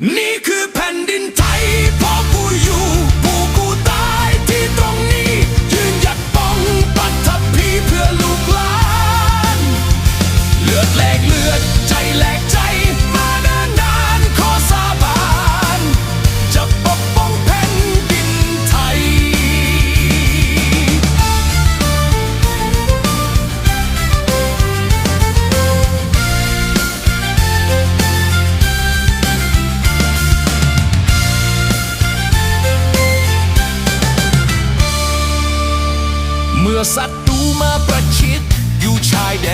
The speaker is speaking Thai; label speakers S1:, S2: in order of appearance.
S1: Need เมื่อสัตว์ดูมาประชิดอยู่ชายแดน